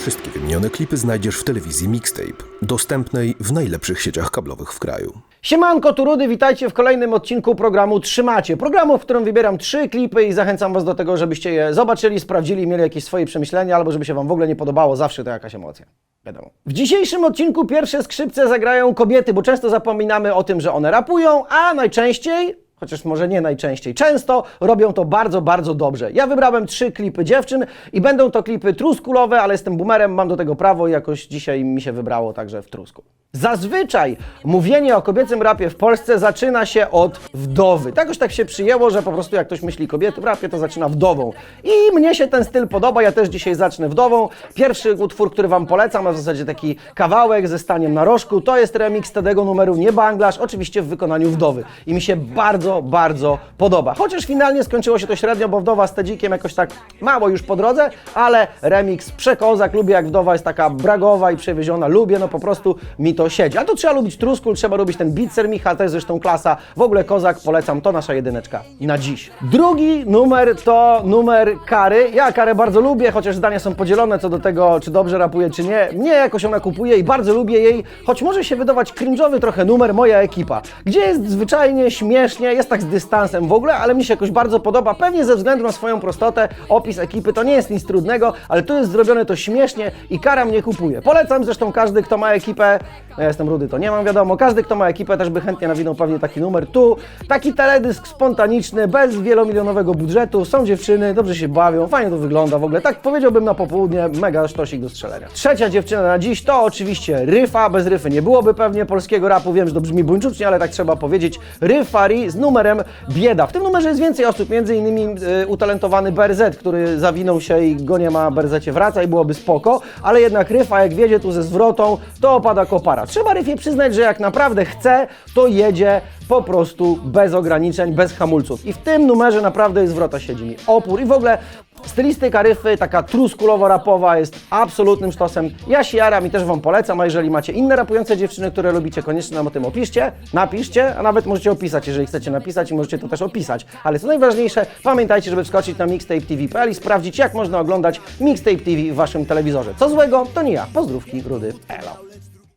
Wszystkie wymienione klipy znajdziesz w telewizji Mixtape, dostępnej w najlepszych sieciach kablowych w kraju. Siemanko, tu Rudy, witajcie w kolejnym odcinku programu Trzymacie. Programu, w którym wybieram trzy klipy i zachęcam Was do tego, żebyście je zobaczyli, sprawdzili, mieli jakieś swoje przemyślenia, albo żeby się Wam w ogóle nie podobało, zawsze to jakaś emocja. Wiadomo. W dzisiejszym odcinku pierwsze skrzypce zagrają kobiety, bo często zapominamy o tym, że one rapują, a najczęściej chociaż może nie najczęściej, często robią to bardzo, bardzo dobrze. Ja wybrałem trzy klipy dziewczyn i będą to klipy truskulowe, ale jestem boomerem, mam do tego prawo i jakoś dzisiaj mi się wybrało także w trusku. Zazwyczaj mówienie o kobiecym rapie w Polsce zaczyna się od wdowy. Tak już tak się przyjęło, że po prostu jak ktoś myśli kobiety w rapie, to zaczyna wdową. I mnie się ten styl podoba, ja też dzisiaj zacznę wdową. Pierwszy utwór, który Wam polecam, a w zasadzie taki kawałek ze staniem na rożku, to jest remix tego numeru Nie Banglasz, oczywiście w wykonaniu wdowy. I mi się bardzo, bardzo podoba. Chociaż finalnie skończyło się to średnio, bo wdowa z Tedzikiem jakoś tak mało już po drodze, ale remix przekozak, lubię jak wdowa jest taka bragowa i przewieziona, lubię, no po prostu mi to siedzi. A to trzeba lubić truskul, trzeba lubić ten Bitzer Michał, to jest zresztą klasa. W ogóle kozak, polecam, to nasza jedyneczka na dziś. Drugi numer to numer Kary. Ja Karę bardzo lubię, chociaż zdania są podzielone co do tego, czy dobrze rapuje, czy nie. Mnie jakoś ona kupuje i bardzo lubię jej, choć może się wydawać cringe'owy trochę numer Moja Ekipa, gdzie jest zwyczajnie, śmiesznie, jest tak z dystansem w ogóle, ale mi się jakoś bardzo podoba, pewnie ze względu na swoją prostotę, opis ekipy, to nie jest nic trudnego, ale tu jest zrobione to śmiesznie i Kara mnie kupuje. Polecam zresztą każdy, kto ma ekipę, ja jestem rudy, to nie mam wiadomo, każdy, kto ma ekipę też by chętnie nawinął pewnie taki numer. Tu, taki teledysk spontaniczny, bez wielomilionowego budżetu, są dziewczyny, dobrze się bawią, fajnie to wygląda w ogóle, tak powiedziałbym na popołudnie, mega sztosik do strzelenia. Trzecia dziewczyna na dziś to oczywiście Ryfa, bez Ryfy nie byłoby pewnie polskiego rapu, wiem, że to brzmi buńczucznie, ale tak trzeba powiedzieć, Ryfari z numerem Bieda. W tym numerze jest więcej osób, między innymi y, utalentowany BRZ, który zawinął się i go nie ma, BRZ wraca i byłoby spoko, ale jednak Ryfa jak wiedzie tu ze zwrotą, to opada kopara. Trzeba Ryfie przyznać, że jak naprawdę chce, to jedzie po prostu bez ograniczeń, bez hamulców. I w tym numerze naprawdę jest zwrota siedzi mi opór i w ogóle stylistyka Ryfy, taka truskulowo-rapowa jest absolutnym sztosem. Ja się jaram i też Wam polecam, a jeżeli macie inne rapujące dziewczyny, które lubicie, koniecznie nam o tym opiszcie, napiszcie, a nawet możecie opisać, jeżeli chcecie napisać i możecie to też opisać. Ale co najważniejsze, pamiętajcie, żeby wskoczyć na mixtape.tv.pl i sprawdzić, jak można oglądać Mixtape TV w Waszym telewizorze. Co złego, to nie ja. Pozdrówki, Rudy. Elo.